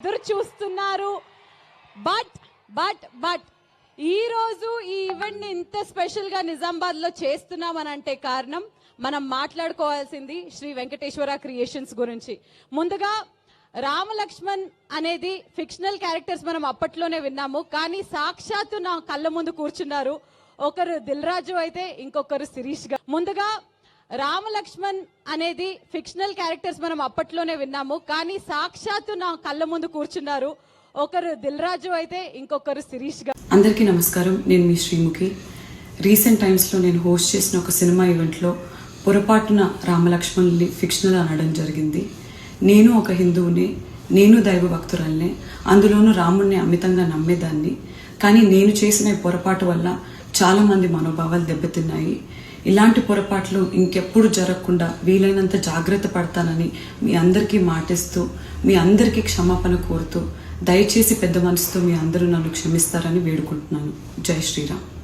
ఎదురు చూస్తున్నారు. But but but ఈ రోజు ఈ ఈవెంట్ని ఇంత స్పెషల్గా నిజామాబాద్లో చేస్తున్నామనంటే కారణం మనం మాట్లాడుకోవాల్సింది శ్రీ వెంకటేశ్వర క్రియేషన్స్ గురించి. ముందుగా రామలక్ష్మణ్ అనేది ఫిక్షనల్ క్యారెక్టర్స్ మనం అప్పట్లోనే విన్నాము. కానీ సాక్షాత్తు నా కళ్ళ ముందు కూర్చున్నారు. ఒకరు దిల్ రాజు అయితే ఇంకొకరు శిరీష్గా ముందుగా రామలక్ష్మణ్ అనేది ఫిక్షనల్ క్యారెక్టర్స్ మనం అప్పట్లోనే విన్నాము. కానీ సాక్షాత్తు నా కళ్ళ ముందు కూర్చున్నారు ఒకరు దిల్రాజు అయితే ఇంకొకరు శిరీష్ గారు. అందరికీ నమస్కారం. నేను మీ శ్రీముఖి. రీసెంట్ టైమ్స్లో నేను హోస్ట్ చేసిన ఒక సినిమా ఈవెంట్లో పొరపాటున రామలక్ష్మణ్ని ఫిక్షనల్ అనడం జరిగింది. నేను ఒక హిందువుని నేను దైవ భక్తురాలనే అందులోనూ రాముణ్ణి అమితంగా నమ్మేదాన్ని. కానీ నేను చేసిన పొరపాటు వల్ల చాలామంది మనోభావాలు దెబ్బతిన్నాయి. ఇలాంటి పొరపాట్లు ఇంకెప్పుడు జరగకుండా వీలైనంత జాగ్రత్త పడతానని మీ అందరికీ మాటిస్తూ మీ అందరికీ క్షమాపణ కోరుతూ దయచేసి పెద్ద మనసుతో మీ అందరూ నన్ను క్షమిస్తారని వేడుకుంటున్నాను. జై శ్రీరామ్.